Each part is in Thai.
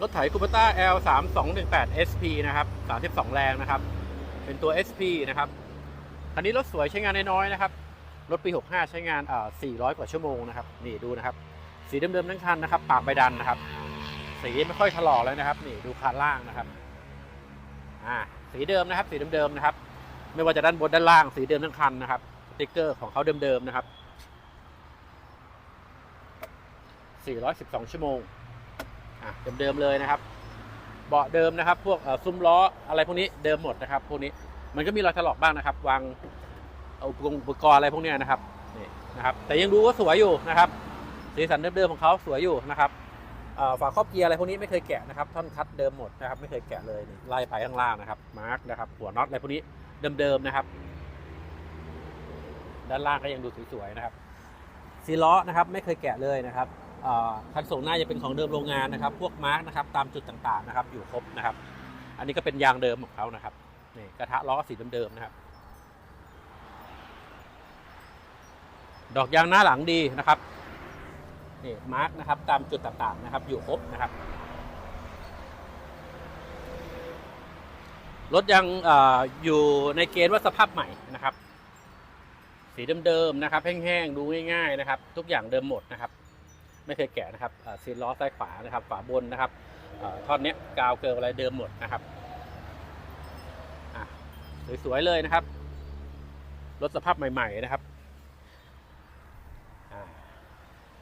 รถไถคูปต้า L 3 2 1 8 SP นะครับ 32 แรงนะครับ เป็นตัว SP นะครับ คันนี้รถสวยใช้งานน้อยๆนะครับ รถปี 65 ใช้งานเอ่อ400 กว่าชั่วโมงนะครับ นี่ดูนะครับ สีเดิมๆทั้งคันนะครับ ปากใบดันนะครับ สีไม่ค่อยถลอกเลยนะครับ นี่ดูคันล่างนะครับ อ่า สีเดิมนะครับ สีเดิมๆนะครับ ไม่ว่าจะด้านบนด้านล่าง สีเดิมทั้งคันนะครับ สติกเกอร์ของเขาเดิมๆนะครับ 412 ชั่วโมง เดิมๆเลยนะครับ เบาะเดิมนะครับ พวกซุ้มล้ออะไรพวกนี้เดิมหมดนะครับ พวกนี้มันก็มีรอยถลอกบ้างนะครับ วางอุปกรณ์อุปกรณ์อะไรพวกนี้นะครับนี่นะครับ แต่ยังดูว่าสวยอยู่นะครับ สีสันเดิมๆของเขาสวยอยู่นะครับฝาครอบเกียร์อะไรพวกนี้ไม่เคยแกะนะครับ ท่อนคัดเดิมหมดนะครับ ไม่เคยแกะเลยนี่ไล่ไปข้างล่างนะครับ มาร์กนะครับ หัวน็อตอะไรพวกนี้เดิมๆนะครับ ด้านล่างก็ยังดูสวยๆนะครับซีล้อนะครับ ไม่เคยแกะเลยนะครับ คันส่งหน้าจะเป็นของเดิมโรงงานนะครับ พวกมาร์กนะครับตามจุดต่างๆนะครับ อยู่ครบนะครับ อันนี้ก็เป็นยางเดิมของเขานะครับนี่กระทะล้อสีเดิมๆนะครับ ดอกยางหน้าหลังดีนะครับนี่มาร์กนะครับตามจุดต่างๆนะครับ อยู่ครบนะครับรถยังอออยู่ในเกณฑ์ว่าสภาพใหม่นะครับ สีเดิมๆนะครับ แห้งๆดูง่ายๆนะครับ ทุกอย่างเดิมหมดนะครับ ไม่เคยแกะนะครับซีนล้อซ้ายขวานะครับฝาบนนะครับท่อนนี้กาวเกลียวอะไรเดิมหมดนะครับสวยๆเลยนะครับรถสภาพใหม่ ๆ นะครับ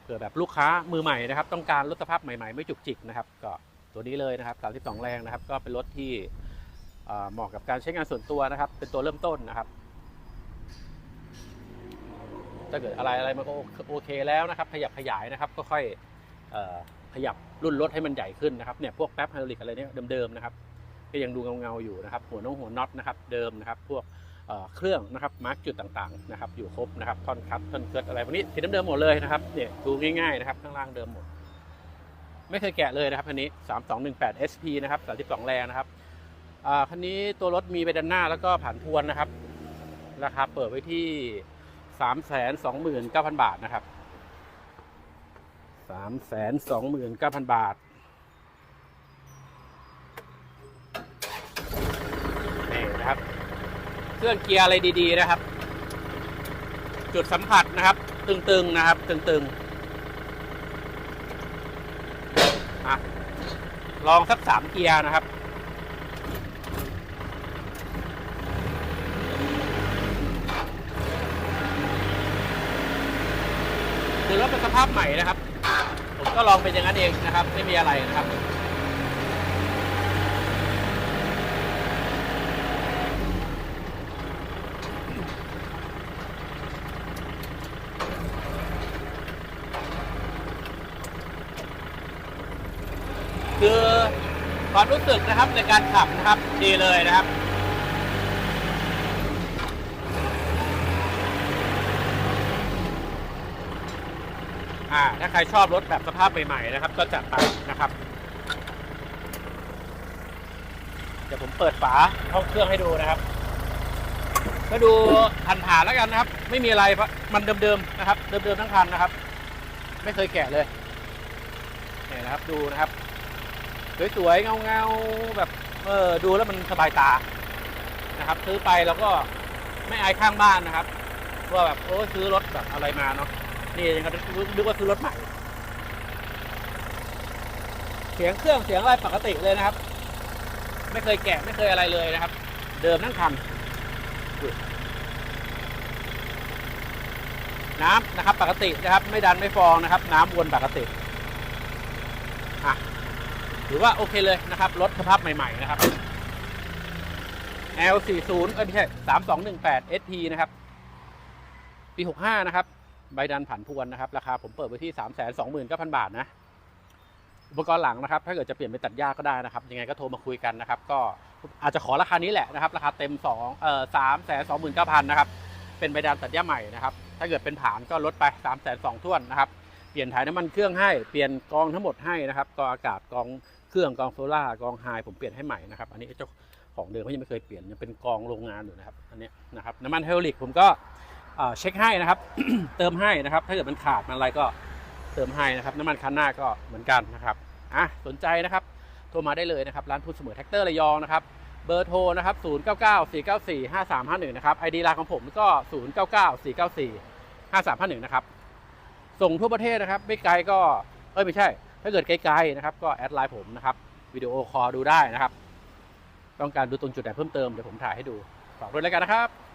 เผื่อแบบลูกค้ามือใหม่นะครับ ต้องการรถสภาพใหม่ๆ ไม่จุกจิกนะครับ ก็ตัวนี้เลยนะครับ32แรงนะครับ ก็เป็นรถที่เหมาะกับการใช้งานส่วนตัวนะครับ เป็นตัวเริ่มต้นนะครับ ถ้าเกิดอะไรอะไรมันก็โอเคแล้วนะครับ ขยับขยายนะครับก็ค่อยอขยับรุ่นรถให้มันใหญ่ขึ้นนะครับเนี่ยพวกแป๊บไฮดรอลิกอะไรเนี่ยเดิมๆนะครับก็ยังดูเงาๆอยู่นะครับ หัวน้องหัวน็อตนะครับเดิมนะครับ พวกเครื่องนะครับมาร์กจุดต่างๆนะครับอยู่ครบนะครับท่อนคัดท่อนเกิดอะไรพวกนี้สีเดิมๆหมดเลยนะครับเนี่ยดูง่ายๆนะครับข้างล่างเดิมหมด ไม่เคยแกะเลยนะครับคันนี้ 3218 SP นะครับ32แรงนะครับคันนี้ตัวรถมีไปด้านหน้าแล้วก็ผ่านทวนนะครับราคาเปิดไว้ที่ สามแสนสองหมื่นเก้าพันบาทนะครับสามแสนสองหมื่นเก้าพันบาทนี่นะครับ เครื่องเกียร์อะไรดีๆนะครับ จุดสัมผัสนะครับ ตึงๆนะครับ ตึงๆอะลองสักสามเกียร์นะครับ รถเป็นสภาพใหม่นะครับ ผมก็ลองเป็นอย่างนั้นเองนะครับ ไม่มีอะไรนะครับคือความรู้สึกนะครับในการขับนะครับดีเลยนะครับ อ่าถ้าใครชอบรถแบบสภาพใหม่ๆนะครับ ก็จัดไปนะครับ เดี๋ยวผมเปิดฝาห้องเครื่องให้ดูนะครับ ก็ดูผ่านผ่านๆแล้วกันนะครับ ไม่มีอะไรเพราะมันเดิมๆนะครับ เดิมๆทั้งคันนะครับ ไม่เคยแกะเลยเนี่ยนะครับดูนะครับสวยๆเงาๆแบบเออดูแล้วมันสบายตานะครับ ซื้อไปแล้วก็ไม่อายข้างบ้านนะครับว่าแบบโอ้ซื้อรถแบบอะไรมาเนาะ นี่ยังก็นึกว่าซื้อรถใหม่เสียงเครื่องเสียงอะไรปกติเลยนะครับ ไม่เคยแกะไม่เคยอะไรเลยนะครับ เดิมทั้งคันน้ำนะครับ ปกตินะครับ ไม่ดันไม่ฟองนะครับ น้ำวนปกติอะถือว่าโอเคเลยนะครับรถสภาพใหม่ ๆ นะครับ L40 เอ้ยไม่ใช่3218 SP นะครับ ปี 65 นะครับ ใบดันผันพวนนะครับ ราคาผมเปิดไว้ที่ 3 2 9 0 0 0 บาทนะ อุปกรณ์หลังนะครับ ถ้าเกิดจะเปลี่ยนเป็นตัดหญ้าก็ได้นะครับ ยังไงก็โทรมาคุยกันนะครับ ก็อาจจะขอราคานี้แหละนะครับ ราคาเต็ม2เอ่อ3 2 9 0 0 0นะครับ เป็นใบดันตัดหญ้าใหม่นะครับ ถ้าเกิดเป็นผานก็ลดไป3 2 0 0 0ท่วนนะครับ เปลี่ยนถ่ายน้ำมันเครื่องให้ เปลี่ยนกองทั้งหมดให้นะครับ กองอากาศ กองเครื่อง กองโซล่าร์กองไฮผมเปลี่ยนให้ใหม่นะครับ อันนี้เจ้าของเดิมเขายังไม่เคยเปลี่ยนยังเป็นกองโรงงานอยู่นะครับ อันนี้นะครับ น้ำมันไฮดรอลิกผมก็ เช็คให้นะครับ เติมให้นะครับ ถ้าเกิดมันขาดมันอะไรก็เติมให้นะครับ น้ำมันคันหน้าก็เหมือนกันนะครับอะสนใจนะครับ โทรมาได้เลยนะครับ ร้านพูดเสมอแท็กเตอร์ระยองนะครับ เบอร์โทรนะครับ 0 9 9 4 9 4 5 3 5 1 นะครับ ID ไลน์ของผมก็ 0 9 9 4 9 4 5 3 5 1 นะครับ ส่งทั่วประเทศนะครับ ไม่ไกลก็ เอ้ยไม่ใช่ ถ้าเกิดไกลๆนะครับ ก็แอดไลน์ผมนะครับ วิดีโอคอลดูได้นะครับ ต้องการดูตรงจุดไหนเพิ่มเติมเดี๋ยวผมถ่ายให้ดูฝากด้วยแล้วกันนะครับ